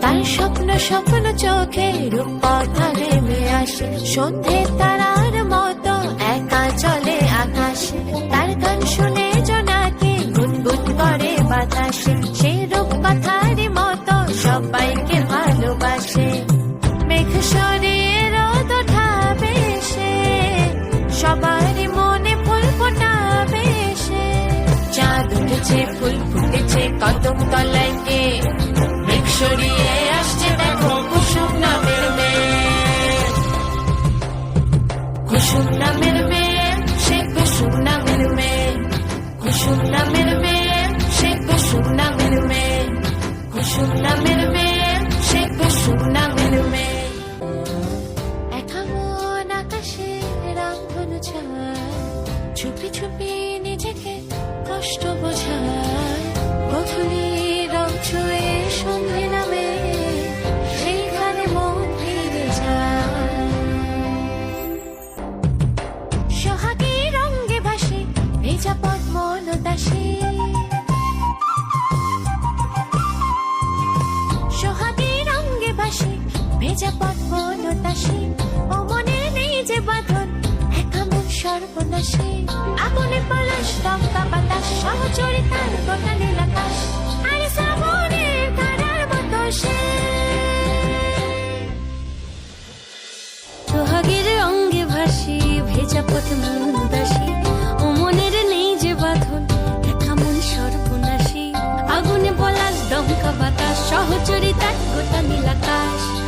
তার স্বপ্ন স্বপ্ন চোখে রূপকথা নেমে আসে। সন্ধে তারার মতো একা চলে আকাশে। তার গান শুনে জোনাকে গুনগুন করে বাতাসে। সে রূপকথার মতো সবাইকে ভালোবাসে। মেঘ সরিয়ে রোদ ওঠাবে সে। সবারই মনে ফুল ফোটাবে সে। চাঁদ উঠেছে, ফুল ফুটেছে, কদম তলায় সরিয়ে আসছে দেখো কুসুম নামের মেয়ে। কুসুম একা মন আকাশে রামধনু নিজেকে কষ্ট বোঝায়। ভেজা পদ্ম ও মনে নেই যে বাঁধন এখন সর্বনাশী। আগুনে পলাশ দমকা বাতাস সহচরে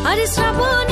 আর শ্রাবণে